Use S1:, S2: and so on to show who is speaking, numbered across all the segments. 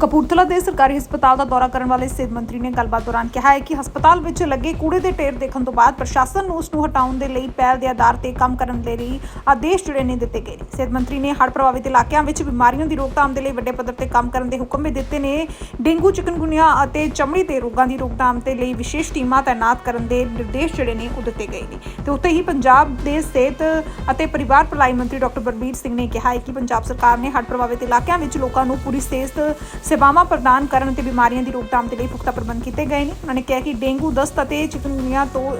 S1: ਕਪੂਰਥਲਾ ਦੇ ਸਰਕਾਰੀ ਹਸਪਤਾਲ ਦਾ ਦੌਰਾ ਕਰਨ ਵਾਲੇ ਸਿਹਤ ਮੰਤਰੀ ਨੇ ਗੱਲਬਾਤ ਦੌਰਾਨ ਕਿਹਾ ਹੈ ਕਿ ਹਸਪਤਾਲ ਵਿੱਚ ਲੱਗੇ ਕੂੜੇ ਦੇ ਢੇਰ ਦੇਖਣ ਤੋਂ ਬਾਅਦ ਪ੍ਰਸ਼ਾਸਨ ਨੂੰ ਉਸ ਨੂੰ ਹਟਾਉਣ ਦੇ ਲਈ ਪਹਿਲ ਦੇ ਆਧਾਰ ਤੇ ਕੰਮ ਕਰਨ ਦੇ ਲਈ ਆਦੇਸ਼ ਜਿਹੜੇ ਨੇ ਦਿੱਤੇ ਗਏ ਨੇ। ਸਿਹਤ ਮੰਤਰੀ ਨੇ ਹੜ੍ਹ ਪ੍ਰਭਾਵਿਤ ਇਲਾਕਿਆਂ ਵਿੱਚ ਬਿਮਾਰੀਆਂ ਦੀ ਰੋਕਥਾਮ ਦੇ ਲਈ ਵੱਡੇ ਪੱਧਰ ਤੇ ਕੰਮ ਕਰਨ ਦੇ ਹੁਕਮ ਵੀ ਦਿੱਤੇ ਨੇ। ਡੇਂਗੂ, ਚਿਕਨਗੁਨੀਆ ਅਤੇ ਚਮੜੀ ਦੇ ਰੋਗਾਂ ਦੀ ਰੋਕਥਾਮ ਦੇ ਲਈ ਵਿਸ਼ੇਸ਼ ਟੀਮਾਂ ਤਾਇਨਾਤ ਕਰਨ ਦੇ ਨਿਰਦੇਸ਼ ਜਿਹੜੇ ਨੇ ਉਹ ਦਿੱਤੇ ਗਏ ਨੇ। ਤੇ ਉੱਥੇ ਹੀ ਪੰਜਾਬ ਦੇ ਸਿਹਤ ਅਤੇ ਪਰਿਵਾਰ ਭਲਾਈ ਮੰਤਰੀ ਡਾਕਟਰ ਬਲਬੀਰ ਸਿੰਘ ਨੇ ਕਿਹਾ ਹੈ ਕਿ ਪੰਜਾਬ ਸਰਕਾਰ ਨੇ ਹੜ੍ਹ ਪ੍ਰਭਾਵਿਤ ਇਲਾਕਿਆਂ ਵਿੱਚ ਲੋਕਾਂ ਨੂੰ ਪੂਰੀ ਸਿਹਤ ਸੇਵਾਵਾਂ ਪ੍ਰਦਾਨ ਕਰਨ ਅਤੇ ਬਿਮਾਰੀਆਂ ਦੀ ਰੋਕਥਾਮ ਦੇ ਲਈ ਪੁਖਤਾ ਪ੍ਰਬੰਧ ਕੀਤੇ ਗਏ ਨੇ। ਉਹਨਾਂ ਨੇ ਕਿਹਾ ਕਿ ਡੇਂਗੂ ਦਸਤ ਅਤੇ ਚਿਕਨਗੁਨੀਆ ਤੋਂ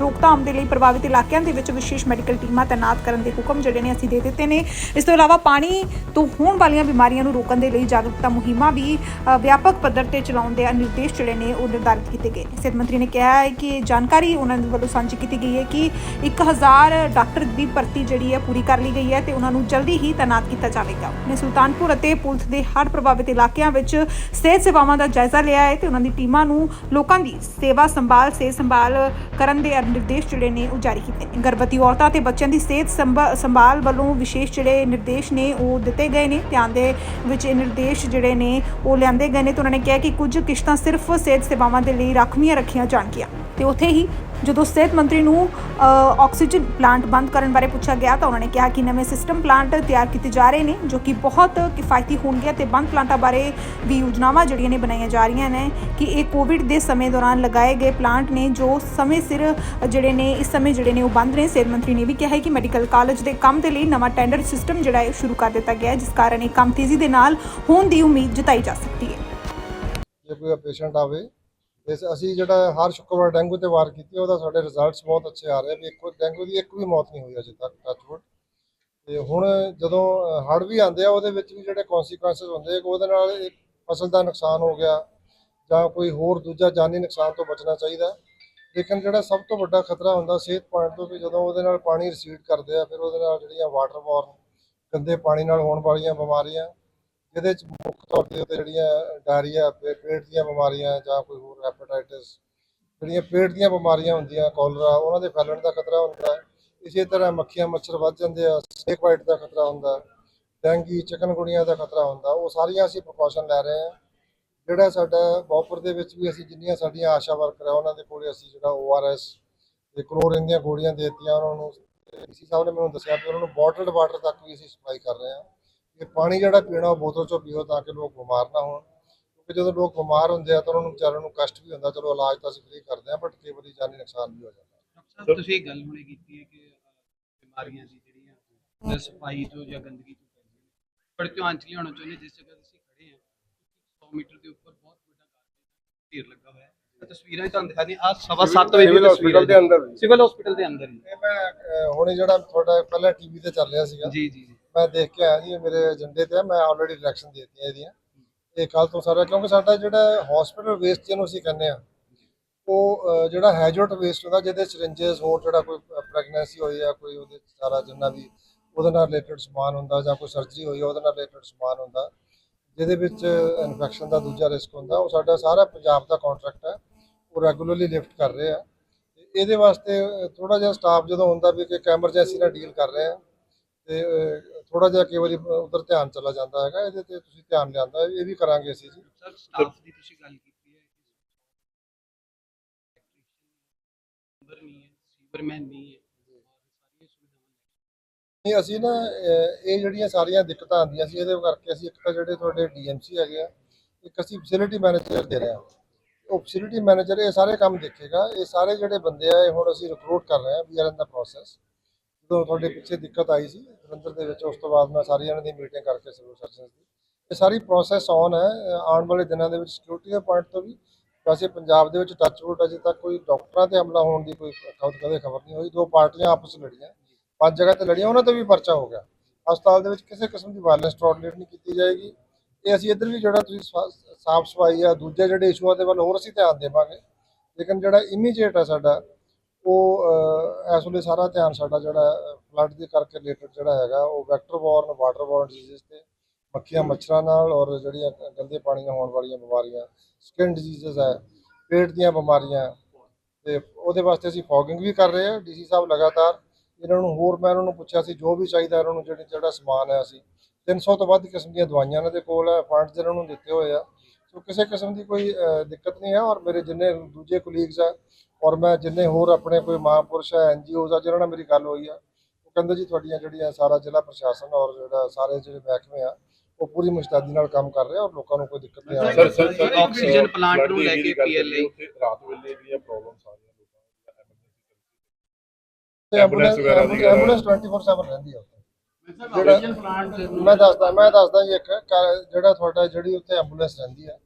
S1: ਰੋਕਥਾਮ ਦੇ ਲਈ ਪ੍ਰਭਾਵਿਤ ਇਲਾਕਿਆਂ ਦੇ ਵਿੱਚ ਵਿਸ਼ੇਸ਼ ਮੈਡੀਕਲ ਟੀਮਾਂ ਤਾਇਨਾਤ ਕਰਨ ਦੇ ਹੁਕਮ ਜਿਹੜੇ ਨੇ ਅਸੀਂ ਦੇ ਦਿੱਤੇ ਨੇ। ਇਸ ਤੋਂ ਇਲਾਵਾ ਪਾਣੀ ਤੋਂ ਹੋਣ ਵਾਲੀਆਂ ਬਿਮਾਰੀਆਂ ਨੂੰ ਰੋਕਣ ਦੇ ਲਈ ਜਾਗਰੂਕਤਾ ਮੁਹਿੰਮਾਂ ਵੀ ਵਿਆਪਕ ਪੱਧਰ ਤੇ ਚਲਾਉਣ ਦੇ ਨਿਰਦੇਸ਼ ਜਿਹੜੇ ਨੇ ਉਹ ਨਿਰਧਾਰਿਤ ਕੀਤੇ ਗਏ ਨੇ। ਸਿਹਤ ਮੰਤਰੀ ਨੇ ਕਿਹਾ ਹੈ ਕਿ ਇਹ ਜਾਣਕਾਰੀ ਉਹਨਾਂ ਦੇ ਵੱਲੋਂ ਸਾਂਝੀ ਕੀਤੀ ਗਈ ਹੈ ਕਿ 1000 ਡਾਕਟਰ ਦੀ ਭਰਤੀ ਜਿਹੜੀ ਹੈ ਪੂਰੀ ਕਰ ਲਈ ਗਈ ਹੈ ਤੇ ਉਹਨਾਂ ਨੂੰ ਜਲਦੀ ਹੀ ਤਾਇਨਾਤ ਕੀਤਾ ਜਾਵੇਗਾ। ਨੇ ਸੁਲਤਾਨਪੁਰ ਅਤੇ ਪੁਲਥ ਦੇ ਹੜ੍ਹ ਪ੍ਰਭਾਵਿਤ ਇਲਾਕਿਆਂ ਵਿੱਚ ਸਿਹਤ ਸੇਵਾਵਾਂ ਦਾ ਜਾਇਜ਼ਾ ਲਿਆ ਹੈ ਤੇ ਉਹਨਾਂ ਦੀ ਟੀਮਾਂ ਨੂੰ ਲੋਕਾਂ ਦੀ ਸੇਵਾ ਸੰਭਾਲ, ਸਿਹਤ ਸੰਭਾਲ ਕਰਨ ਦੇ ਨਿਰਦੇਸ਼ ਜਿਹੜੇ ਨੇ ਉਹ ਜਾਰੀ ਕੀਤੇ ਨੇ। ਗਰਭਵਤੀ ਔਰਤਾਂ ਤੇ ਬੱਚਿਆਂ ਦੀ ਸਿਹਤ ਸੰਭਾ- ਸੰਭਾਲ ਵੱਲੋਂ ਵਿਸ਼ੇਸ਼ ਜਿਹੜੇ ਨਿਰਦੇਸ਼ ਨੇ ਉਹ ਦਿੱਤੇ ਗਏ ਨੇ। ਧਿਆਨ ਦੇ ਵਿੱਚ ਇਹ ਨਿਰਦੇਸ਼ ਜਿਹੜੇ ਨੇ ਉਹ ਲਿਆਂਦੇ ਗਏ ਨੇ ਤੇ ਉਹਨਾਂ ਨੇ ਕਿਹਾ ਕਿ ਕੁਝ ਕਿਸ਼ਤਾਂ ਸਿਰਫ ਸਿਹਤ ਸੇਵਾਵਾਂ ਦੇ ਲਈ ਰਾਖਵੀਆਂ ਰੱਖੀਆਂ ਜਾਣਗੀਆਂ। ਤੇ ਉੱਥੇ ਹੀ ਜਦੋਂ ਸਿਹਤ ਮੰਤਰੀ ਨੂੰ ਆਕਸੀਜਨ ਪਲਾਂਟ ਬੰਦ ਕਰਨ ਬਾਰੇ ਪੁੱਛਿਆ ਗਿਆ ਤਾਂ ਉਹਨਾਂ ਨੇ ਕਿਹਾ ਕਿ ਨਵੇਂ ਸਿਸਟਮ ਪਲਾਂਟ ਤਿਆਰ ਕੀਤੇ ਜਾ ਰਹੇ ਨੇ, ਜੋ ਕਿ ਬਹੁਤ ਕਿਫਾਇਤੀ ਹੋਣਗੇ ਤੇ ਬੰਦ ਪਲਾਂਟਾਂ ਬਾਰੇ ਵੀ ਯੋਜਨਾਵਾਂ ਜਿਹੜੀਆਂ ਨੇ ਬਣਾਈਆਂ ਜਾ ਰਹੀਆਂ ਨੇ ਕਿ ਇਹ ਕੋਵਿਡ ਦੇ ਸਮੇਂ ਦੌਰਾਨ ਲਗਾਏ ਗਏ ਪਲਾਂਟ ਨੇ, ਜੋ ਸਮੇਂ ਸਿਰ ਜਿਹੜੇ ਨੇ, ਇਸ ਸਮੇਂ ਜਿਹੜੇ ਨੇ ਉਹ ਬੰਦ ਨੇ। ਸਿਹਤ ਮੰਤਰੀ ਨੇ ਵੀ ਕਿਹਾ ਹੈ ਕਿ ਮੈਡੀਕਲ ਕਾਲਜ ਦੇ ਕੰਮ ਦੇ ਲਈ ਨਵਾਂ ਟੈਂਡਰ ਸਿਸਟਮ ਜਿਹੜਾ ਹੈ ਸ਼ੁਰੂ ਕਰ ਦਿੱਤਾ ਗਿਆ ਹੈ, ਜਿਸ ਕਾਰਨ ਇਹ ਕੰਮ ਤੇਜ਼ੀ ਦੇ ਨਾਲ ਹੋਣ ਦੀ ਉਮੀਦ ਜਤਾਈ ਜਾ ਸਕਦੀ ਹੈ।
S2: ਜੇ ਕੋਈ ਪੇਸ਼ੈਂਟ ਆਵੇ ਇਸ ਅਸੀਂ ਜਿਹੜਾ ਹਰ ਸ਼ੁੱਕਰਵਾਰ ਡੈਂਗੂ ਤੇ ਵਾਰ ਕੀਤੀ ਉਹਦਾ ਸਾਡੇ ਰਿਜ਼ਲਟਸ ਬਹੁਤ ਅੱਛੇ ਆ ਰਹੇ ਵੀ ਇੱਕ ਡੈਂਗੂ ਦੀ ਇੱਕ ਵੀ ਮੌਤ ਨਹੀਂ ਹੋਈ ਅਜੇ ਤੱਕ ਟੱਚਵੁੱਡ ਤੇ ਹੁਣ ਜਦੋਂ ਹੜ੍ਹ ਵੀ ਆਉਂਦੇ ਆ, ਉਹਦੇ ਵਿੱਚ ਵੀ ਜਿਹੜੇ ਕਨਸੀਕੁਐਂਸਸ ਹੁੰਦੇ ਆ ਕਿ ਉਹਦੇ ਨਾਲ ਇੱਕ ਫਸਲ ਦਾ ਨੁਕਸਾਨ ਹੋ ਗਿਆ, ਜਾਂ ਕੋਈ ਹੋਰ ਦੂਜਾ ਜਾਨੀ ਨੁਕਸਾਨ ਤੋਂ ਬਚਣਾ ਚਾਹੀਦਾ। ਲੇਕਿਨ ਜਿਹੜਾ ਸਭ ਤੋਂ ਵੱਡਾ ਖਤਰਾ ਹੁੰਦਾ ਸਿਹਤ ਪੁਆਇੰਟ ਤੋਂ ਵੀ ਜਦੋਂ ਉਹਦੇ ਨਾਲ ਪਾਣੀ ਰਿਸੀਡ ਕਰਦੇ ਆ, ਫਿਰ ਉਹਦੇ ਨਾਲ ਜਿਹੜੀਆਂ ਵਾਟਰ ਬੋਰਨ ਗੰਦੇ ਪਾਣੀ ਨਾਲ ਹੋਣ ਵਾਲੀਆਂ ਬਿਮਾਰੀਆਂ ਜਿਹਦੇ ਚ ਮੁੱਖ ਤੌਰ ਤੇ ਉੱਤੇ ਜਿਹੜੀਆਂ ਡਾਇਰੀਆ, ਪੇ- ਪੇਟ ਦੀਆਂ ਬਿਮਾਰੀਆਂ ਜਾਂ ਕੋਈ ਹੋਰ ਹੈਪੇਟਾਈਟਸ ਜਿਹੜੀਆਂ ਪੇਟ ਦੀਆਂ ਬਿਮਾਰੀਆਂ ਹੁੰਦੀਆਂ ਕੋਲਰਾ ਉਹਨਾਂ ਦੇ ਫੈਲਣ ਦਾ ਖਤਰਾ ਹੁੰਦਾ ਹੈ। ਇਸੇ ਤਰ੍ਹਾਂ ਮੱਖੀਆਂ, ਮੱਛਰ ਵੱਧ ਜਾਂਦੇ ਆ ਸੇਕ ਵਾਈਟ ਦਾ ਖਤਰਾ ਹੁੰਦਾ ਹੈ ਡੈਂਗੀ ਚਿਕਨਗੁਣੀਆ ਦਾ ਖਤਰਾ ਹੁੰਦਾ, ਉਹ ਸਾਰੀਆਂ ਅਸੀਂ ਪ੍ਰੀਕਾਸ਼ਨ ਲੈ ਰਹੇ ਹਾਂ। ਜਿਹੜਾ ਸਾਡਾ ਬੌਪਰ ਦੇ ਵਿੱਚ ਵੀ ਅਸੀਂ ਜਿੰਨੀਆਂ ਸਾਡੀਆਂ ਆਸ਼ਾ ਵਰਕਰ ਆ, ਉਹਨਾਂ ਦੇ ਕੋਲੇ ਅਸੀਂ ਜਿਹੜਾ ਓਆਰਐਸ ਤੇ ਕਲੋਰੀਨ ਦੀਆਂ ਗੋਲੀਆਂ ਦੇਤੀਆਂ, ਉਹਨਾਂ ਨੂੰ, ਡੀਸੀ ਸਾਹਿਬ ਨੇ ਮੈਨੂੰ ਦੱਸਿਆ ਕਿ ਉਹਨਾਂ ਨੂੰ ਬੋਟਲਡ ਵਾਟਰ ਤੱਕ ਵੀ ਅਸੀਂ ਸਪਲਾਈ ਕਰ ਰਹੇ ਹਾਂ। ਇਹ ਪਾਣੀ ਜਿਹੜਾ ਪੀਣਾ ਉਹ ਬੋਤਲ ਚੋਂ ਪੀਓ ਤਾਂ ਕਿ ਲੋਕ ਬਿਮਾਰ ਨਾ ਹੋਣ। ਕਿਉਂਕਿ ਜਦੋਂ ਲੋਕ ਬਿਮਾਰ ਹੁੰਦੇ ਆ ਤਾਂ ਉਹਨਾਂ ਨੂੰ ਵਿਚਾਰਿਆਂ ਨੂੰ ਕਸ਼ਟ ਵੀ ਹੁੰਦਾ ਚਲੋ ਇਲਾਜ ਤਾਂ ਅਸੀਂ ਫ੍ਰੀ ਕਰਦੇ ਹਾਂ ਬਟ ਕਈ ਵਾਰੀ ਜਾਨੀ ਨੁਕਸਾਨ ਵੀ ਹੋ ਜਾਂਦਾ।
S3: ਡਾਕਟਰ ਸਾਹਿਬ ਤੁਸੀਂ ਇਹ ਗੱਲ ਹੁਣੇ ਕੀਤੀ ਹੈ ਕਿ ਬਿਮਾਰੀਆਂ ਦੀ ਜਿਹੜੀਆਂ ਸਫ਼ਾਈ ਤੋਂ ਜਾਂ ਗੰਦਗੀ ਤੋਂ ਫੈਲਦੀਆਂ ਪਰ ਧਿਆਨ ਚ ਲਿਆਉਣਾ ਚਾਹੁੰਦੇ ਜਿਸ ਜਗ੍ਹਾ ਤੇ ਅਸੀਂ ਖੜੇ ਹਾਂ 100 ਮੀਟਰ ਦੇ ਉੱਪਰ ਬਹੁਤ ਵੱਡਾ ਢੇਰ ਲੱਗਾ ਹੋਇਆ ਹੈ। ਤਸਵੀਰਾਂ ਹੀ ਤੁਹਾਨੂੰ ਦਿਖਾ ਦਿਆਂ ਆ ਸਵਾ ਵਜੇ ਦੀ
S2: hospital ਦੇ ਅੰਦਰ।
S3: ਸਿਵਲ ਹਸਪੀਟਲ ਦੇ ਅੰਦਰ ਹੀ।
S2: ਇਹ ਮੈਂ ਹੁਣੇ ਜਿਹੜਾ ਤੁਹਾਡਾ ਪਹਿਲਾਂ ਟੀਵੀ ਤੇ ਚੱਲ ਰਿਹਾ ਸੀਗਾ।
S3: ਜੀ ਜੀ ਜੀ।
S2: ਮੈਂ ਦੇਖ ਕੇ ਆਇਆ ਜੀ ਇਹ ਮੇਰੇ ਏਜੰਡੇ ਤੇ ਆ ਮੈਂ ਆਲਰੇਡੀ ਡਾਇਰੈਕਸ਼ਨ ਦੇ ਦਿੱਤੀਆਂ ਇਹਦੀਆਂ। ਇਹ ਕੱਲ ਤੋਂ ਸਾਰਾ ਕਿਉਂਕਿ ਸਾਡਾ ਜਿਹੜਾ ਹਸਪੀਟਲ ਵੇਸਟ ਜਿਹਨੂੰ ਅਸੀਂ ਕਹਿੰਦੇ ਆ ਉਹ ਅਹ, ਜਿਹੜਾ ਹੈਜਰਟ ਵੇਸਟ ਹੁੰਦਾ ਜਿਹਦੇ ਸਿਰਿੰਜਸ ਹੋਰ ਜਿਹੜਾ ਕੋਈ ਪ੍ਰੈਗਨੈਂਸੀ ਹੋਈ ਆ ਕੋਈ ਉਹਦੇ 'ਚ ਸਾਰਾ ਜਿੰਨਾ ਵੀ ਉਹਦੇ ਨਾਲ ਰਿਲੇਟਡ ਸਮਾਨ ਹੁੰਦਾ ਜਾਂ ਕੋਈ ਸਰਜਰੀ ਹੋਈ ਆ, ਉਹਦੇ ਨਾਲ ਰਿਲੇਟਡ ਸਮਾਨ ਹੁੰਦਾ ਜਿਹਦੇ ਵਿੱਚ ਇਨਫੈਕਸ਼ਨ ਦਾ ਦੂਜਾ ਰਿਸਕ ਹੁੰਦਾ ਉਹ ਸਾਡਾ ਸਾਰਾ ਪੰਜਾਬ ਦਾ ਕੰਟਰੈਕਟ ਹੈ ਉਹ ਰੈਗੂਲਰਲੀ ਲਿਫਟ ਕਰ ਰਹੇ ਆ। ਤੇ ਇਹਦੇ ਵਾਸਤੇ ਥੋੜਾ ਜਿਹਾ ਸਟਾਫ ਜਦੋਂ ਹੁੰਦਾ ਵੀ ਕਿ ਐਮਰਜੈਂਸੀ ਨਾਲ ਡੀਲ ਕਰ ਰਹੇ ਆ ਤੇ ਥੋੜਾ ਜਿਹਾ ਕਈ ਵਾਰੀ ਉਧਰ ਧਿਆਨ ਚਲਾ ਜਾਂਦਾ ਹੈਗਾ ਇਹਦੇ ਤੇ ਤੁਸੀਂ ਧਿਆਨ ਲਿਆਂਦਾ ਇਹ ਵੀ ਕਰਾਂਗੇ ਅਸੀਂ ਜੀ।
S3: ਸਰ ਸਟਾਫ ਦੀ ਤੁਸੀਂ ਗੱਲ ਕੀਤੀ ਹੈ ਨੰਬਰ ਨਹੀਂ ਹੈ ਸੀਵਰਮੈਨ ਨਹੀਂ ਹੈ ਔਰ ਸਾਰੀਆਂ ਸੁਵਿਧਾਵਾਂ
S2: ਨਹੀਂ ਅਸੀਂ ਨਾ ਇਹ ਜਿਹੜੀਆਂ ਸਾਰੀਆਂ ਦਿੱਕਤਾਂ ਆਉਂਦੀਆਂ ਸੀ ਇਹਦੇ ਕਰਕੇ ਅਸੀਂ ਇੱਕ ਤਾਂ ਜਿਹੜੇ ਤੁਹਾਡੇ ਡੀਐਮਸੀ ਹੈਗੇ ਆ ਇੱਕ ਅਸੀਂ ਫੈਸਿਲਿਟੀ ਮੈਨੇਜਰ ਦੇ ਰਹੇ ਹਾਂ। ਉਹ ਫੈਸਿਲਿਟੀ ਮੈਨੇਜਰ ਇਹ ਸਾਰੇ ਕੰਮ ਦੇਖੇਗਾ ਇਹ ਸਾਰੇ ਜਿਹੜੇ ਬੰਦੇ ਆ ਇਹ ਹੁਣ ਅਸੀਂ ਰਿਕਰੂਟ ਕਰ ਰਹੇ ਹਾਂ ਵੀ ਆਰ ਇਨ ਦਾ ਪ੍ਰੋਸੈਸ ਜਦੋਂ ਤੁਹਾਡੇ ਪਿੱਛੇ ਦਿੱਕਤ ਆਈ ਸੀ, ਜਲੰਧਰ ਦੇ ਵਿੱਚ, ਉਸ ਤੋਂ ਬਾਅਦ ਮੈਂ ਸਾਰੀ ਇਹਨਾਂ ਦੀ ਮੀਟਿੰਗ ਕਰਕੇ ਸਿਵਲ ਸਰਜਨ ਦੀ। ਇਹ ਸਾਰੀ ਪ੍ਰੋਸੈਸ ਔਨ ਹੈ। ਆਉਣ ਵਾਲੇ ਦਿਨਾਂ ਦੇ ਵਿੱਚ ਸਿਕਿਉਰਿਟੀ ਦੇ ਪੁਆਇੰਟ ਤੋਂ ਵੀ ਵੈਸੇ ਪੰਜਾਬ ਦੇ ਵਿੱਚ ਟੱਚ ਟੱਚਵੁੱਡ ਅਜੇ ਤੱਕ ਕੋਈ ਡਾਕਟਰਾਂ ਤੇ ਹਮਲਾ ਹੋਣ ਦੀ ਕੋਈ ਖਬਰ, ਕਦੇ ਖਬਰ ਨਹੀਂ ਹੋਈ। ਦੋ ਪਾਰਟੀਆਂ ਆਪਸ ਵਿੱਚ ਲੜੀਆਂ। ਪੰਜ ਜਗ੍ਹਾ ਤੇ ਲੜੀਆਂ, ਉਹਨਾਂ ਤੇ ਵੀ ਪਰਚਾ ਹੋ ਗਿਆ। ਹਸਪਤਾਲ ਦੇ ਵਿੱਚ ਕਿਸੇ ਕਿਸਮ ਦੀ ਵਾਇਲੈਂਸ ਟੋਲਰੇਟ ਨਹੀਂ ਕੀਤੀ ਜਾਏਗੀ। ਇਹ ਅਸੀਂ ਇੱਧਰ ਵੀ ਜਿਹੜਾ ਤੁਸੀਂ ਸਾਫ਼ ਸਫ਼ਾਈ ਆ, ਦੂਜੇ ਜਿਹੜੇ ਇਸ਼ੂਆਂ ਦੇ ਵੱਲ ਹੋਰ ਅਸੀਂ ਧਿਆਨ ਦੇਵਾਂਗੇ। ਲੇਕਿਨ ਜਿਹੜਾ ਇਮੀਡੀਏਟ ਆ ਸਾਡਾ, ਉਹ ਇਸ ਵੇਲੇ ਸਾਰਾ ਧਿਆਨ ਸਾਡਾ ਜਿਹੜਾ ਫਲੱਡ ਦੇ ਕਰਕੇ ਰਿਲੇਟਡ ਜਿਹੜਾ ਹੈਗਾ, ਉਹ vector borne water borne disease ਤੇ ਮੱਖੀਆਂ ਮੱਛਰਾਂ ਨਾਲ ਔਰ ਜਿਹੜੀਆਂ ਗੰਦੇ ਪਾਣੀ ਨਾਲ ਹੋਣ ਵਾਲੀਆਂ ਬਿਮਾਰੀਆਂ ਸਕਿਨ ਡਿਜ਼ੀਜ਼ਸ ਹੈ, ਪੇਟ ਦੀਆਂ ਬਿਮਾਰੀਆਂ ਤੇ ਉਹਦੇ ਵਾਸਤੇ ਅਸੀਂ ਫੋਗਿੰਗ ਵੀ ਕਰ ਰਹੇ ਹਾਂ। ਡੀਸੀ ਸਾਹਿਬ ਲਗਾਤਾਰ ਇਹਨਾਂ ਨੂੰ ਹੋਰ, ਮੈਂ ਇਹਨਾਂ ਨੂੰ ਪੁੱਛਿਆ ਸੀ, ਜੋ ਵੀ ਚਾਹੀਦਾ ਇਹਨਾਂ ਨੂੰ ਜਿਹੜਾ ਜਿਹੜਾ ਸਮਾਨ ਹੈ ਅਸੀਂ 300 ਤੋਂ ਵੱਧ ਕਿਸਮ ਦੀਆਂ ਦਵਾਈਆਂ ਇਹਨਾਂ ਦੇ ਕੋਲ ਹੈ ਫੰਡਸ ਇਹਨਾਂ ਨੂੰ ਦਿੱਤੇ ਹੋਏ ਆ। ਸੋ ਕਿਸੇ ਕਿਸਮ ਦੀ ਕੋਈ ਦਿੱਕਤ ਨਹੀਂ ਹੈ ਔਰ ਮੇਰੇ ਜਿੰਨੇ ਦੂਜੇ ਕੁਲੀਗਸ ਆ ਔਰ ਮੈਂ ਜਿੰਨੇ ਹੋਰ ਆਪਣੇ ਕੋਈ ਮਹਾਂਪੁਰਸ਼ ਹੈ ਐਨਜੀਓਜ਼ ਆ ਜਿਹਨਾਂ ਨਾਲ ਮੇਰੀ ਗੱਲ ਹੋਈ ਆ ਉਹ ਕਹਿੰਦੇ ਜੀ ਤੁਹਾਡੀਆਂ ਜਿਹੜੀਆਂ ਸਾਰਾ ਜ਼ਿਲ੍ਹਾ ਪ੍ਰਸ਼ਾਸਨ ਔਰ ਜਿਹੜਾ ਸਾਰੇ ਜਿਹੜੇ ਮਹਿਕਮੇ ਆ ਉਹ ਪੂਰੀ ਮੁਸ਼ਤੈਦੀ ਨਾਲ ਕੰਮ ਕਰ ਰਹੇ ਆ ਔਰ ਲੋਕਾਂ ਨੂੰ ਕੋਈ ਦਿੱਕਤ ਨਹੀਂ ਆ ਰਹੀ।
S4: Sir sir sir
S3: oxygen plant ਨੂੰ ਲੈ ਕੇ
S4: ਉੱਥੇ ਰਾਤ ਵੇਲੇ ਦੀਆਂ ਪ੍ਰੋਬਲਮਸ ਆ ਰਹੀਆਂ ਲੋਕਾਂ ਨੂੰ
S2: ਐਂਬੂਲੈਂਸ
S4: ਵਗੈਰਾ ਦੀ-
S2: ਐਂਬੂਲੈਂਸ 24/7 ਰਹਿੰਦੀ ਆ ਉੱਥੇ। ਜਿਹੜਾ ਮੈਂ ਦੱਸਦਾ ਮੈਂ ਦੱਸਦਾ ਜੀ ਇੱਕ ਜਿਹੜਾ ਤੁਹਾਡਾ ਜਿਹੜੀ ਉੱਥੇ ਐਂਬੂਲੈਂਸ ਰਹਿੰਦੀ ਆ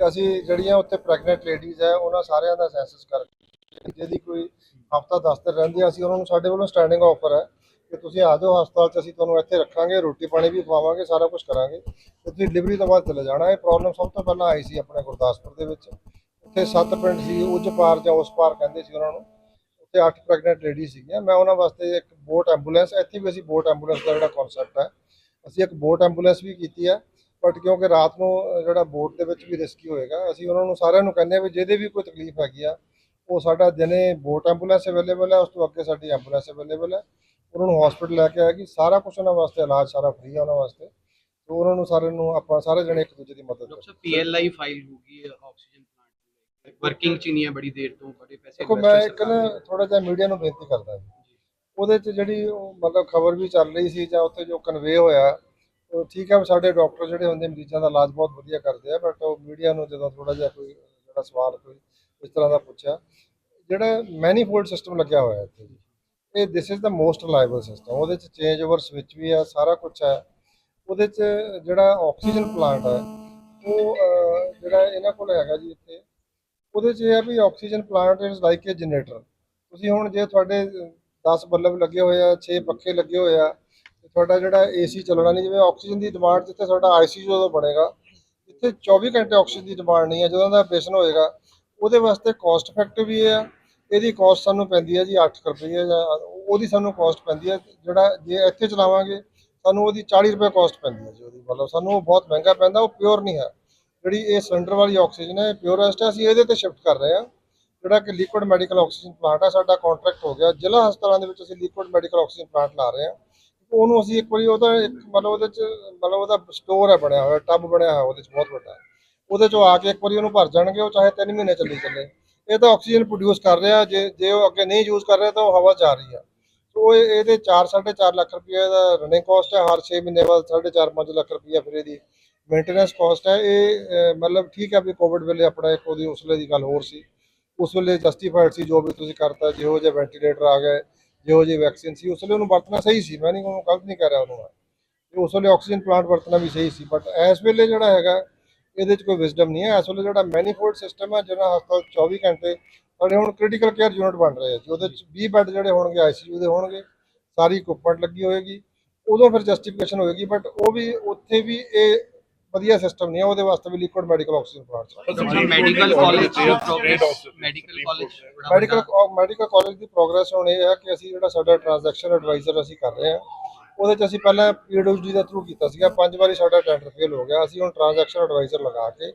S2: ਤੇ ਅਸੀਂ ਜਿਹੜੀਆਂ ਉੱਥੇ ਪ੍ਰੈਗਨੈਂਟ ਲੇਡੀਜ਼ ਆ ਉਹਨਾਂ ਸਾਰਿਆਂ ਦਾ ਸੈਂਸਸ ਕਰਕੇ ਜਿਹਦੀ ਕੋਈ ਹਫਤਾ 10 ਦਿਨ ਰਹਿੰਦੀ ਆ ਅਸੀਂ ਉਹਨਾਂ ਨੂੰ ਸਾਡੇ ਵੱਲੋਂ ਸਟੈਂਡਿੰਗ ਆਫਰ ਹੈ ਕਿ ਤੁਸੀਂ ਆ ਜਾਓ ਹਸਪਤਾਲ 'ਚ ਅਸੀਂ ਤੁਹਾਨੂੰ ਇੱਥੇ ਰੱਖਾਂਗੇ ਰੋਟੀ ਪਾਣੀ ਵੀ ਖਵਾਵਾਂਗੇ ਸਾਰਾ ਕੁਝ ਕਰਾਂਗੇ ਤੇ ਤੁਸੀਂ ਡਿਲੀਵਰੀ ਤੋਂ ਬਾਅਦ ਚਲੇ ਜਾਣਾ। ਇਹ ਪ੍ਰੋਬਲਮ ਸਭ ਤੋਂ ਪਹਿਲਾਂ ਆਈ ਸੀ ਆਪਣੇ ਗੁਰਦਾਸਪੁਰ ਦੇ ਵਿੱਚ। ਉੱਥੇ ਸੱਤ ਪਿੰਡ ਸੀ ਉੱਜ ਪਾਰ ਜਾਂ ਉਸ ਪਾਰ ਕਹਿੰਦੇ ਸੀ ਉਹਨਾਂ ਨੂੰ। ਉੱਥੇ ਅੱਠ ਪ੍ਰੈਗਨੈਂਟ ਲੇਡੀ ਸੀਗੀਆਂ। ਮੈਂ ਉਹਨਾਂ ਵਾਸਤੇ ਇੱਕ ਬੋਟ ਐਂਬੂਲੈਂਸ ਇੱਥੇ ਵੀ ਅਸੀਂ ਬੋਟ ਐਂਬੂਲੈਂਸ ਦਾ ਜਿਹੜਾ ਕਨਸੈਪਟ ਹੈ ਅਸੀਂ ਇੱਕ ਬੋਟ ਐਂਬੂਲੈਂਸ ਵੀ ਕੀਤੀ ਹੈ ਬਟ ਕਿਉਂਕਿ ਰਾਤ ਨੂੰ ਜਿਹੜਾ ਬੋਟ ਦੇ ਵਿੱਚ ਵੀ ਰਿਸਕੀ ਹੋਏਗਾ ਅਸੀਂ ਉਹਨਾਂ ਨੂੰ ਸਾਰਿਆਂ ਨੂੰ ਕਹਿੰਦੇ ਆ ਵੀ ਜਿਹਦੇ ਵੀ ਕੋਈ ਤਕਲੀਫ ਹੈਗੀ ਆ ਉਹ ਸਾਡਾ ਦਿਨੇ ਬੋਟ ਐਂਬੂਲੈਂਸ ਅਵੇਲੇਬਲ ਹੈ ਉਸ ਤੋਂ ਅੱਗੇ ਸਾਡੀ ਐਂਬੂਲੈਂਸ ਅਵੇਲੇਬਲ ਹੈ ਉਹਨਾਂ ਨੂੰ ਹਸਪੀਟਲ ਲੈ ਕੇ ਆਏਗੀ ਸਾਰਾ ਕੁਝ ਉਹਨਾਂ ਵਾਸਤੇ ਇਲਾਜ ਸਾਰਾ ਫ੍ਰੀ ਹੈ ਉਹਨਾਂ ਵਾਸਤੇ ਤੇ ਉਹਨਾਂ ਨੂੰ ਸਾਰਿਆਂ ਨੂੰ ਆਪਾਂ ਸਾਰੇ ਜਣੇ ਇੱਕ ਦੂਜੇ ਦੀ ਮਦਦ
S3: ਡਾਕਟਰ ਸਾਹਿਬ ਪੀਐਲਆਈ ਫਾਈਲ ਹੋ ਗਈ ਹੈ ਆਕਸੀਜਨ ਪਲਾਂਟ ਵਰਕਿੰਗ ਚ ਨਹੀਂ ਹੈ ਬੜੀ ਦੇਰ ਤੋਂ ਬੜੇ ਪੈਸੇ
S2: ਦੇਖੋ ਮੈਂ ਇੱਕ ਨਾ
S3: ਦੇ।
S2: ਥੋੜਾ ਜਿਹਾ ਮੀਡੀਆ ਨੂੰ ਬੇਨਤੀ ਕਰਦਾ ਉਹਦੇ 'ਚ ਜਿਹੜੀ ਉਹ ਮਤਲਬ ਖਬਰ ਵੀ ਚੱਲ ਰਹੀ ਸੀ ਜਾਂ ਉੱਥੇ ਜੋ ਕਨਵੇ ਹੋਇਆ, ਉਹ ਠੀਕ ਹੈ ਵੀ ਸਾਡੇ ਡਾਕਟਰ ਜਿਹੜੇ ਹੁੰਦੇ ਮਰੀਜ਼ਾਂ ਦਾ ਇਲਾਜ ਬਹੁਤ ਵਧੀਆ ਕਰਦੇ ਆ ਬਟ ਉਹ ਮੀਡੀਆ ਨੂੰ ਜਦੋਂ ਥੋੜਾ ਜਿਹਾ ਕੋਈ ਜਿਹੜਾ ਸਵਾਲ ਕੋਈ ਇਸ ਤਰ੍ਹਾਂ ਦਾ ਪੁੱਛਿਆ, ਜਿਹੜਾ ਮੈਨੀਫੋਲਡ ਸਿਸਟਮ ਲੱਗਿਆ ਹੋਇਆ ਇੱਥੇ ਜੀ। ਇਹ this is the most reliable system ਉਹਦੇ 'ਚ ਚੇਂਜ ਓਵਰ ਸਵਿਚ ਵੀ ਆ, ਸਾਰਾ ਕੁਝ ਹੈ ਉਹਦੇ 'ਚ ਜਿਹੜਾ ਆਕਸੀਜਨ ਪਲਾਂਟ ਹੈ ਉਹ ਜਿਹੜਾ ਇਹਨਾਂ ਕੋਲ ਹੈਗਾ ਜੀ ਇੱਥੇ, ਉਹਦੇ 'ਚ ਇਹ ਹੈ ਵੀ oxygen plant is like a generator ਤੁਸੀਂ ਹੁਣ ਜੇ ਤੁਹਾਡੇ 10 ਬੱਲਬ ਲੱਗੇ ਹੋਏ ਆ 6 ਪੱਖੇ ਲੱਗੇ ਹੋਏ ਆ। ਤੁਹਾਡਾ ਜਿਹੜਾ ਏਸੀ ਚੱਲਣਾ ਨਹੀਂ, ਜਿਵੇਂ ਆਕਸੀਜਨ ਦੀ ਡਿਮਾਂਡ ਜਿੱਥੇ ਤੁਹਾਡਾ ਆਈਸੀਯੂ ਜਦੋਂ ਬਣੇਗਾ ਇੱਥੇ 24 ਘੰਟੇ ਆਕਸੀਜਨ ਦੀ ਡਿਮਾਂਡ ਨਹੀਂ ਹੈ ਜਦੋਂ ਦਾ ਆਪਰੇਸ਼ਨ ਹੋਏਗਾ, ਉਹਦੇ ਵਾਸਤੇ ਕਾਸਟ ਇਫੈਕਟਿਵ ਵੀ ਹੈ ਇਹਦੀ ਕਾਸਟ ਸਾਨੂੰ ਪੈਂਦੀ ਹੈ ਜੀ 8 ਰੁਪਏ ਜਾਂ ਉਹਦੀ ਸਾਨੂੰ ਕਾਸਟ ਪੈਂਦੀ ਹੈ ਜਿਹੜਾ ਜੇ ਇੱਥੇ ਚਲਾਵਾਂਗੇ, ਸਾਨੂੰ ਉਹਦੀ 40 ਰੁਪਏ ਕਾਸਟ ਪੈਂਦੀ ਹੈ ਜੀ ਉਹਦੀ, ਮਤਲਬ ਸਾਨੂੰ ਉਹ ਬਹੁਤ ਮਹਿੰਗਾ ਪੈਂਦਾ, ਉਹ ਪਿਓਰ ਨਹੀਂ ਹੈ। ਜਿਹੜੀ ਇਹ ਸਿਲੰਡਰ ਵਾਲੀ ਆਕਸੀਜਨ ਹੈ ਪਿਓਰੈਸਟ ਹੈ, ਅਸੀਂ ਇਹਦੇ ਤੇ ਸ਼ਿਫਟ ਕਰ ਰਹੇ ਹਾਂ। ਜਿਹੜਾ ਕਿ ਲਿਕੁਇਡ ਮੈਡੀਕਲ ਆਕਸੀਜਨ ਪਲਾਂਟ ਹੈ ਸਾਡਾ ਕੰਟਰੈਕਟ ਹੋ ਗਿਆ। ਜ਼ਿਲ੍ਹਾ ਹਸਪਤਾਲਾਂ ਦੇ ਵਿੱਚ ਅਸੀਂ ਲਿਕੁਇਡ ਮੈਡੀਕਲ ਆਕਸੀਜਨ ਪਲਾਂਟ ਲਾ ਰਹੇ ਹਾਂ। ਉਹਨੂੰ ਅਸੀਂ ਇੱਕ ਵਾਰੀ ਉਹਦਾ ਇੱਕ ਮਤਲਬ ਉਹਦੇ ਚ, ਮਤਲਬ ਉਹਦਾ ਸਟੋਰ ਹੈ ਬਣਿਆ ਹੋਇਆ ਟੱਬ ਬਣਿਆ ਹੋਇਆ, ਉਹਦੇ ਚ ਬਹੁਤ ਵੱਡਾ ਉਹਦੇ ਚੋਂ ਆ ਕੇ ਇੱਕ ਵਾਰੀ ਉਹਨੂੰ ਭਰ ਜਾਣਗੇ, ਉਹ ਚਾਹੇ 3 ਮਹੀਨੇ ਚੱਲੀ ਚੱਲੇ। ਇਹ ਤਾਂ ਆਕਸੀਜਨ ਪ੍ਰੋਡਿਊਸ ਕਰ ਰਿਹਾ, ਜੇ ਜੇ ਉਹ ਅੱਗੇ ਨਹੀਂ ਯੂਜ਼ ਕਰ ਰਿਹਾ ਤਾਂ ਉਹ ਹਵਾ ਚ ਆ ਰਹੀ ਆ। ਸੋ ਇਹ, ਇਹਦੇ 4 4.5 ਲੱਖ ਰੁਪਏ ਦਾ ਰਨਿੰਗ ਕਾਸਟ ਹੈ ਹਰ 6 ਮਹੀਨੇ ਬਾਅਦ 4.5 5 ਲੱਖ ਰੁਪਏ ਫਿਰ ਇਹਦੀ ਮੇਨਟੇਨੈਂਸ ਕਾਸਟ ਹੈ ਇਹ ਮਤਲਬ ਠੀਕ ਹੈ ਵੀ ਕੋਵਿਡ ਵੇਲੇ ਆਪਣਾ ਇੱਕ ਉਹਦੀ ਉਸਲੇ ਦੀ ਗੱਲ ਹੋਰ ਸੀ। ਉਸ ਵੇਲੇ ਜਸਟੀਫਾਈਡ ਸੀ ਜੋ ਵੀ ਤੁਸੀਂ ਕਰਤਾ, ਜਿਹੋ ਜਿਹੇ ਵੈਂਟੀਲੇਟਰ ਆ ਗਏ, ਜਿਹੋ ਜਿਹੀ ਵੈਕਸੀਨ ਸੀ, ਉਸ ਵੇਲੇ ਉਹਨੂੰ ਵਰਤਣਾ ਸਹੀ ਸੀ, ਮੈਂ ਨਹੀਂ ਉਹਨੂੰ ਗਲਤ ਨਹੀਂ ਕਹਿ ਰਿਹਾ ਉਹਨੂੰ ਮੈਂ। ਤੇ ਉਸ ਵੇਲੇ ਆਕਸੀਜਨ ਪਲਾਂਟ ਵਰਤਣਾ ਵੀ ਸਹੀ ਸੀ ਬਟ ਇਸ ਵੇਲੇ ਜਿਹੜਾ ਹੈਗਾ, ਇਹਦੇ 'ਚ ਕੋਈ ਵਿਜ਼ਡਮ ਨਹੀਂ ਹੈ। ਇਸ ਵੇਲੇ ਜਿਹੜਾ ਮੈਨੀਫੋਲਡ ਸਿਸਟਮ ਹੈ ਜਿਹੜਾ ਹਸਪਤਾਲ 24 ਘੰਟੇ, ਸਾਡੇ ਹੁਣ ਕ੍ਰਿਟੀਕਲ ਕੇਅਰ ਯੂਨਿਟ ਬਣ ਰਹੇ ਆ ਜੀ। ਉਹਦੇ 'ਚ 20 ਬੈੱਡ ਜਿਹੜੇ ਹੋਣਗੇ ਆਈਸੀਯੂ ਦੇ ਹੋਣਗੇ, ਸਾਰੀ ਇਕਵਿਪਮੈਂਟ ਲੱਗੀ ਹੋਏਗੀ। ਉਦੋਂ ਫਿਰ ਜਸਟੀਫਿਕੇਸ਼ਨ ਹੋਏਗੀ ਬਟ ਉਹ ਵੀ ਉੱਥੇ ਵੀ ਇਹ ਵਧੀਆ ਸਿਸਟਮ ਨਹੀਂ ਹੈ ਉਹਦੇ ਵਾਸਤੇ ਵੀ liquid medical oxygen plant
S3: medical college progress medical college
S2: medical medical college ਦੀ ਪ੍ਰੋਗਰੈਸ ਹੁਣ ਇਹ ਹੈ ਕਿ ਅਸੀਂ ਜਿਹੜਾ ਸਾਡਾ ਟ੍ਰਾਂਜੈਕਸ਼ਨ ਐਡਵਾਈਜ਼ਰ ਅਸੀਂ ਕਰ ਰਹੇ ਹਾਂ ਉਹਦੇ ਚ ਅਸੀਂ ਪਹਿਲਾਂ ਪੀਡਬਲਯੂਡੀ ਦਾ ਥਰੂ ਕੀਤਾ ਸੀਗਾ ਪੰਜ ਵਾਰੀ ਸਾਡਾ ਟੈਂਡਰ ਫੇਲ ਹੋ ਗਿਆ ਅਸੀਂ ਹੁਣ ਟ੍ਰਾਂਜੈਕਸ਼ਨ ਐਡਵਾਈਜ਼ਰ ਲਗਾ ਕੇ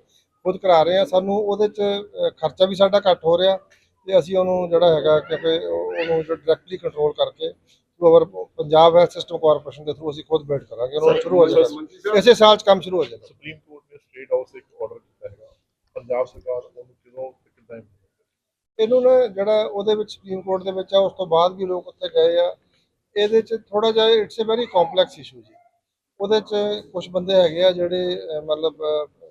S2: ਖੁਦ ਕਰਾ ਰਹੇ ਹਾਂ। ਸਾਨੂੰ ਉਹਦੇ ਚ ਖਰਚਾ ਵੀ ਸਾਡਾ ਘੱਟ ਹੋ ਰਿਹਾ ਤੇ ਅਸੀਂ ਉਹਨੂੰ ਜਿਹੜਾ ਹੈਗਾ ਕਿ ਉਹਨੂੰ ਡਾਇਰੈਕਟਲੀ ਕੰਟਰੋਲ ਕਰਕੇ our Punjab health system corporation ਦੇ ਥਰੂ ਅਸੀਂ ਖੁਦ ਬਿਲਡ ਕਰਾਂਗੇ ਉਹਨੂੰ ਸ਼ੁਰੂ ਹੋ ਜਾਏਗਾ ਇਸੇ ਸਾਲ ਚ ਕੰਮ ਸ਼ੁਰੂ ਹੋ ਜਾਏਗਾ
S4: ਸੁਪਰੀਮ ਕੋਰਟ ਨੇ ਸਟੇਟ ਹਾਊਸ ਇੱਕ ਆਰਡਰ ਕੀਤਾ ਹੈਗਾ। ਪੰਜਾਬ ਸਰਕਾਰ ਉਹਨੂੰ ਕਿਦੋਂ ਕਿੱਦਾਂ
S2: ਇਹਨੂੰ ਨਾ ਜਿਹੜਾ ਉਹਦੇ ਵਿੱਚ ਸੁਪਰੀਮ ਕੋਰਟ ਦੇ ਵਿੱਚ ਆ ਉਸ ਤੋਂ ਬਾਅਦ ਵੀ ਲੋਕ ਉੱਥੇ ਗਏ ਆ। ਇਹਦੇ ਚ ਥੋੜਾ ਜਿਹਾ it's a very complex issue ਜੀ। ਉਹਦੇ ਚ ਕੁਝ ਬੰਦੇ ਹੈਗੇ ਆ ਜਿਹੜੇ ਮਤਲਬ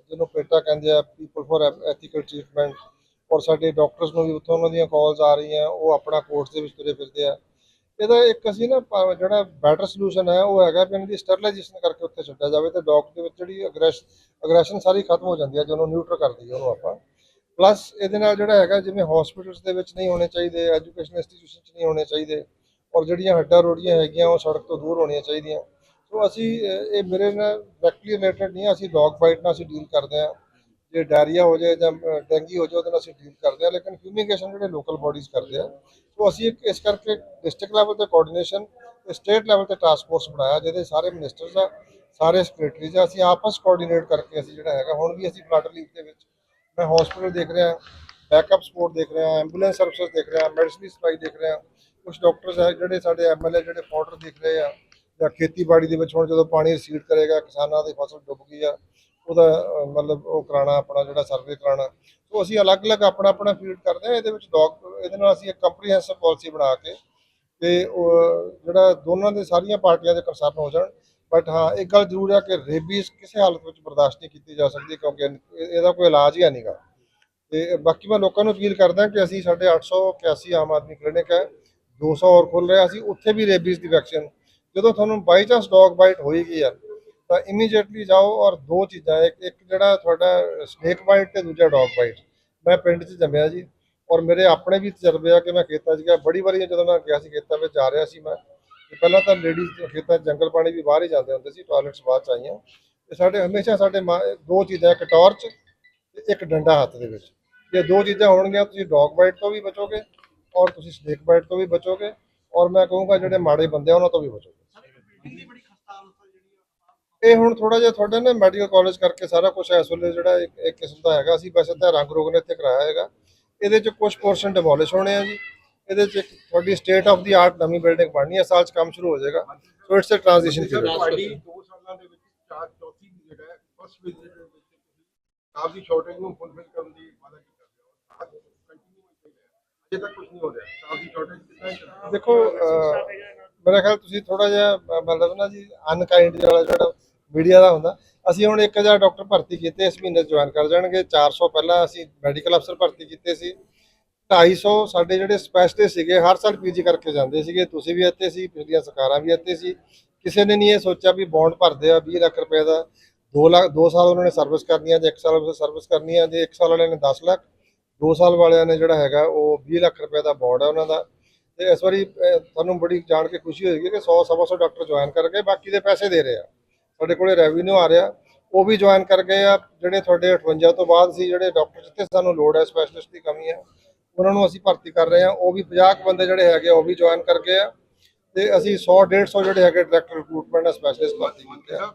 S2: ਜਿਹਨੂੰ ਪੇਟਾ ਕਹਿੰਦੇ ਆ ਪੀਪਲ ਫॉर ਐਥੀਕਲ ਟ੍ਰੀਟਮੈਂਟ ਔਰ ਸਾਡੇ ਡਾਕਟਰਸ ਨੂੰ ਵੀ ਉੱਥੋਂ ਉਹਨਾਂ ਦੀਆਂ ਕਾਲਸ ਆ ਰਹੀਆਂ ਉਹ ਆਪਣਾ ਕੋਰਟਸ ਦੇ ਵਿੱਚ ਤੁਰੇ ਫਿਰਦੇ ਆ। ਇਹਦਾ ਇੱਕ ਅਸੀਂ ਨਾ ਪ- ਜਿਹੜਾ ਬੈਟਰ ਸੋਲੂਸ਼ਨ ਹੈ ਉਹ ਹੈਗਾ ਵੀ ਇਹਨਾਂ ਦੀ ਸਟਰਲਾਈਜੇਸ਼ਨ ਕਰਕੇ ਉੱਥੇ ਛੱਡਿਆ ਜਾਵੇ ਤੇ ਡੌਗ ਦੇ ਵਿੱਚ ਜਿਹੜੀ ਅਗਰੈਸ਼ ਅਗਰੈਸ਼ਨ ਸਾਰੀ ਖਤਮ ਹੋ ਜਾਂਦੀ ਹੈ ਜਦੋਂ ਨਿਊਟਰ ਕਰ ਦਈਏ ਉਹਨੂੰ ਆਪਾਂ। ਪਲੱਸ ਇਹਦੇ ਨਾਲ ਜਿਹੜਾ ਹੈਗਾ ਜਿਵੇਂ ਹਸਪੀਟਲਸ ਦੇ ਵਿੱਚ ਨਹੀਂ ਹੋਣੇ ਚਾਹੀਦੇ ਐਜੂਕੇਸ਼ਨ ਇੰਸਟੀਟਿਊਸ਼ਨ 'ਚ ਨਹੀਂ ਹੋਣੇ ਚਾਹੀਦੇ ਔਰ ਜਿਹੜੀਆਂ ਹੱਡਾਂ ਰੋੜੀਆਂ ਹੈਗੀਆਂ ਉਹ ਸੜਕ ਤੋਂ ਦੂਰ ਹੋਣੀਆਂ ਚਾਹੀਦੀਆਂ। ਸੋ ਅਸੀਂ ਅਹ, ਇਹ ਮੇਰੇ ਨਾਲ ਡਾਇਰੈਕਟਲੀ ਰਿਲੇਟਡ ਨਹੀਂ ਹੈ, ਅਸੀਂ ਡੌਗ ਫਾਈਟ ਨਾਲ ਅਸੀਂ ਡੀਲ ਕਰਦੇ ਹਾਂ। ਜੇ ਡਾਇਰੀਆ ਹੋ ਜਾਏ ਜਾਂ ਅਹ, ਡੈਂਗੀ ਹੋ ਜਾਏ ਉਹਦੇ ਨਾਲ ਅਸੀਂ ਡੀਲ ਕਰਦੇ ਹਾਂ ਲੇਕਿਨ ਫਿਊਮੀਗੇਸ਼ਨ ਜਿਹੜੇ ਲੋਕਲ ਬਾਡੀਜ਼ ਕਰਦੇ ਆ ਸੋ ਅਸੀਂ ਇੱਕ ਇਸ ਕਰਕੇ ਡਿਸਟ੍ਰਿਕਟ ਲੈਵਲ ਤੇ ਕੋਆਰਡੀਨੇਸ਼ਨ ਤੇ ਸਟੇਟ ਲੈਵਲ ਤੇ ਟਾਸਕ ਫੋਰਸ ਬਣਾਇਆ ਜਿਹਦੇ ਸਾਰੇ ਮਿਨਿਸਟਰਸ ਆ ਸਾਰੇ ਸੈਕਟਰੀਜ਼ ਆ ਅਸੀਂ ਆਪਸ ਕੋਆਰਡੀਨੇਟ ਕਰਕੇ ਅਸੀਂ ਜਿਹੜਾ ਹੈਗਾ ਹੁਣ ਵੀ ਅਸੀਂ ਬਲੱਡ ਲੀਵ ਦੇ ਵਿੱਚ ਮੈਂ ਹਸਪੀਟਲ ਦੇਖ ਰਿਹਾ ਬੈਕਅਪ ਸਪੋਰਟ ਦੇਖ ਰਿਹਾ ਐਂਬੂਲੈਂਸ ਸਰਵਿਸ ਦੇਖ ਰਿਹਾ ਮੈਡੀਸਿਨ ਸਪਲਾਈ ਦੇਖ ਰਿਹਾ ਕੁਝ ਡਾਕਟਰਸ ਹੈ ਜਿਹੜੇ ਸਾਡੇ ਐਮਐਲਏ ਜਿਹੜੇ ਫਾਰਡਰ ਦੇਖ ਰਹੇ ਆ ਜਾਂ ਖੇਤੀਬਾੜੀ ਦੇ ਵਿੱਚ ਹੁਣ ਜਦੋਂ ਪਾਣੀ ਰਸੀਡ ਕਰੇਗਾ ਕਿਸਾਨਾਂ ਦੀ ਫਸਲ ਡੁੱਬ ਗਈ ਆ ਉਹਦਾ ਮਤਲਬ ਉਹ ਕਰਾਉਣਾ ਆਪਣਾ ਜਿਹੜਾ ਸਰਵੇ ਕਰਾਉਣਾ ਸੋ ਅਸੀਂ ਅਲੱਗ-ਅਲੱਗ ਆਪਣਾ ਆਪਣਾ ਫੀਲਡ ਕਰਦੇ ਹਾਂ। ਇਹਦੇ ਵਿੱਚ ਡੌਗ ਇਹਦੇ ਨਾਲ ਅਸੀਂ ਇੱਕ ਕੰਪਰੀਹੈਂਸਿਵ ਪਾਲਿਸੀ ਬਣਾ ਕੇ ਤੇ ਉਹ, ਜਿਹੜਾ ਦੋਨਾਂ ਦੇ ਸਾਰੀਆਂ ਪਾਰਟੀਆਂ ਦੇ ਕੰਸਰਨ ਹੋ ਜਾਣ। ਬਟ ਹਾਂ, ਇੱਕ ਗੱਲ ਜ਼ਰੂਰ ਹੈ ਕਿ ਰੇਬੀਜ਼ ਕਿਸੇ ਹਾਲਤ ਵਿੱਚ ਬਰਦਾਸ਼ਤ ਨਹੀਂ ਕੀਤੀ ਜਾ ਸਕਦੀ ਕਿਉਂਕਿ ਇਹਦਾ ਕੋਈ ਇਲਾਜ ਹੀ ਹੈ ਨਹੀਂਗਾ ਤੇ ਬਾਕੀ ਮੈਂ ਲੋਕਾਂ ਨੂੰ ਅਪੀਲ ਕਰਦਾ ਕਿ ਅਸੀਂ ਸਾਡੇ 881 ਆਮ ਆਦਮੀ ਕਲੀਨਿਕ ਹੈ 200 ਹੋਰ ਖੁੱਲ ਰਿਹਾ, ਅਸੀਂ ਉੱਥੇ ਵੀ ਰੇਬੀਜ਼ ਦੀ ਵੈਕਸੀਨ ਜਦੋਂ ਤੁਹਾਨੂੰ ਬਾਈ ਚਾਂਸ ਡੌਗ ਬਾਈਟ ਹੋਏਗੀ ਆ ਤਾਂ ਇਮੀਡੀਏਟਲੀ ਜਾਓ ਔਰ ਦੋ ਚੀਜ਼ਾਂ, ਇੱਕ ਇੱਕ ਜਿਹੜਾ ਤੁਹਾਡਾ ਸਨੇਕ ਬਾਈਟ ਤੇ ਦੂਜਾ ਡੌਗ ਬਾਈਟ ਮੈਂ ਪਿੰਡ 'ਚ ਜੰਮਿਆ ਜੀ ਔਰ ਮੇਰੇ ਆਪਣੇ ਵੀ ਤਜਰਬੇ ਆ ਕਿ ਮੈਂ ਖੇਤਾਂ 'ਚ ਗਿਆ। ਬੜੀ ਵਾਰੀ ਜਦੋਂ ਮੈਂ ਗਿਆ ਸੀ ਖੇਤਾਂ ਵਿੱਚ, ਜਾ ਰਿਹਾ ਸੀ ਮੈਂ। ਪਹਿਲਾਂ ਤਾਂ ਲੇਡੀਜ਼ ਖੇਤਾਂ 'ਚ ਜੰਗਲ ਪਾਣੀ ਵੀ ਬਾਹਰ ਹੀ ਜਾਂਦੇ ਹੁੰਦੇ ਸੀ ਟਾਇਲਟਸ ਬਾਅਦ 'ਚ ਆਈਆਂ। ਤੇ ਸਾਡੇ ਹਮੇਸ਼ਾ ਸਾਡੇ ਮਾਂ- ਦੋ ਚੀਜ਼ਾਂ, ਇੱਕ ਟਾਰਚ ਤੇ ਇੱਕ ਡੰਡਾ ਹੱਥ ਦੇ ਵਿੱਚ। ਇਹ ਦੋ ਚੀਜ਼ਾਂ ਹੋਣਗੀਆਂ, ਤੁਸੀਂ ਡੌਗ ਬਾਈਟ ਤੋਂ ਵੀ ਬਚੋਗੇ ਔਰ ਤੁਸੀਂ ਸਨੇਕ ਬਾਈਟ ਤੋਂ ਵੀ ਬਚੋਗੇ ਔਰ ਮੈਂ ਕਹੂੰਗਾ ਜਿਹੜੇ ਮਾੜੇ ਬੰਦੇ ਆ, ਉਹਨਾਂ ਤੋਂ ਵੀ ਬਚੋਗੇ। ਇਹ ਹੁਣ ਥੋੜਾ ਜਿਹਾ ਤੁਹਾਡੇ ਨਾ ਮੈਡੀਕਲ ਕਾਲਜ ਕਰਕੇ ਸਾਰਾ ਕੁਝ ਇਸ ਵੇਲੇ ਜਿਹੜਾ ਇੱਕ ਇੱਕ ਕਿਸਮ ਦਾ ਹੈਗਾ ਅਸੀਂ ਵੈਸੇ ਤਾਂ ਰੰਗ ਰੋਗ ਨੇ ਇੱਥੇ ਕਰਾਇਆ ਹੈਗਾ। ਇਹਦੇ ਚ ਕੁਝ ਪੋਰਸ਼ਨ ਡਿਮੋਲਿਸ਼ ਹੋਣੇ ਆ ਜੀ। ਇਹਦੇ ਚ ਇੱਕ ਤੁਹਾਡੀ ਸਟੇਟ ਆਫ ਦੀ ਆਰਟ ਨਵੀਂ ਬਿਲਡਿੰਗ ਬਣਨੀ ਹੈ ਸਾਲ ਚ ਕੰਮ ਸ਼ੁਰੂ ਹੋ ਜਾਏਗਾ। So it's a transition period
S5: ਤੁਹਾਡੀ 2 ਸਾਲਾਂ ਦੇ ਵਿੱਚ ਚਾਰ ਚੌਥੀ ਵਿਜ਼ਿਟ ਹੈ ਫਸਟ ਵਿਜ਼ਿਟ ਦੇ ਵਿੱਚ ਤੁਸੀਂ ਦੀ ਸ਼ਾਰਟੇਜ ਨੂੰ ਫੁੱਲਫਿਲ ਕਰਨ ਦੀ ਵਾਅਦਾ ਕੀਤਾ ਗਿਆ ਕੰਟੀਨਿਊ ਅਜੇ ਤੱਕ ਕੁਝ ਨਹੀਂ ਹੋ ਰਿਹਾ। ਸਟਾਫ ਦੀ ਸ਼ਾਰਟੇਜ ਕਿੰਨਾ ਹੈ?
S2: ਦੇਖੋ ਮੇਰਾ ਖਿਆਲ ਤੁਸੀਂ ਥੋੜਾ ਜਿਹਾ ਮਤਲਬ ਨਾ ਜੀ ਅਨਕਾਈਂਡ ਵਾਲਾ ਜਿਹੜਾ ਮੀਡੀਆ ਦਾ ਹੁੰਦਾ। ਅਸੀਂ ਹੁਣ 1000 ਡਾਕਟਰ ਭਰਤੀ ਕੀਤੇ, ਇਸ ਮਹੀਨੇ ਜੁਆਇਨ ਕਰ ਜਾਣਗੇ। 400 ਪਹਿਲਾਂ ਅਸੀਂ ਮੈਡੀਕਲ ਅਫਸਰ ਭਰਤੀ ਕੀਤੇ ਸੀ। 250 ਸਾਡੇ ਜਿਹੜੇ ਸਪੈਸ਼ਲਿਸਟ ਸੀਗੇ, ਹਰ ਸਾਲ ਪੀਜੀ ਕਰਕੇ ਜਾਂਦੇ ਸੀਗੇ। ਤੁਸੀਂ ਵੀ ਇੱਥੇ ਸੀ, ਪਿਛਲੀਆਂ ਸਰਕਾਰਾਂ ਵੀ ਇੱਥੇ ਸੀ। ਕਿਸੇ ਨੇ ਨਹੀਂ ਇਹ ਸੋਚਿਆ ਵੀ ਬੌਂਡ ਭਰਦੇ ਆ 20 ਲੱਖ ਰੁਪਏ ਦਾ। 2 ਲੱਖ 2 ਸਾਲ ਉਹਨਾਂ ਨੇ ਸਰਵਿਸ ਕਰਨੀ ਆ ਜੇ 1 ਸਾਲ ਸਰਵਿਸ ਕਰਨੀ ਹੈ ਜੇ 1 ਸਾਲ ਵਾਲਿਆਂ ਨੇ 10 ਲੱਖ। 2 ਸਾਲ ਵਾਲਿਆਂ ਨੇ ਜਿਹੜਾ ਹੈਗਾ, ਉਹ 20 ਲੱਖ ਰੁਪਏ ਦਾ ਬੌਂਡ ਹੈ ਉਹਨਾਂ ਦਾ। ਤੇ ਇਸ ਵਾਰੀ ਤੁਹਾਨੂੰ ਬੜੀ ਜਾਣ ਕੇ ਖੁਸ਼ੀ ਹੋਏਗੀ ਕਿ 100 ਸਵਾ ਸੌ ਡਾਕਟਰ ਜੁਆਇਨ ਕਰਕੇ ਬਾਕੀ ਦੇ ਪੈਸੇ ਦੇ ਰਹੇ ਆ। ਤੁਹਾਡੇ ਕੋਲੇ ਰੈਵਨਿਊ ਆ ਰਿਹਾ, ਉਹ ਵੀ ਜੁਆਇਨ ਕਰ ਗਏ ਆ। ਜਿਹੜੇ ਤੁਹਾਡੇ 58 ਤੋਂ ਬਾਅਦ ਸੀ, ਜਿਹੜੇ ਡਾਕਟਰ ਜਿੱਥੇ ਸਾਨੂੰ ਲੋੜ ਹੈ ਸਪੈਸ਼ਲਿਸਟ ਦੀ ਕਮੀ ਹੈ, ਉਹਨਾਂ ਨੂੰ ਅਸੀਂ ਭਰਤੀ ਕਰ ਰਹੇ ਆ ਉਹ ਵੀ 50 ਬੰਦੇ ਜਿਹੜੇ ਹੈਗੇ ਉਹ ਵੀ ਜੁਆਇਨ ਕਰ ਗਏ ਆ। ਤੇ ਅਸੀਂ 100 150 ਜਿਹੜੇ ਹੈਗੇ ਡਾਇਰੈਕਟਰ ਰਿਕਰੂਟਮੈਂਟ ਸਪੈਸ਼ਲਿਸਟ ਭਰਤੀ ਕੀਤੇ ਆ।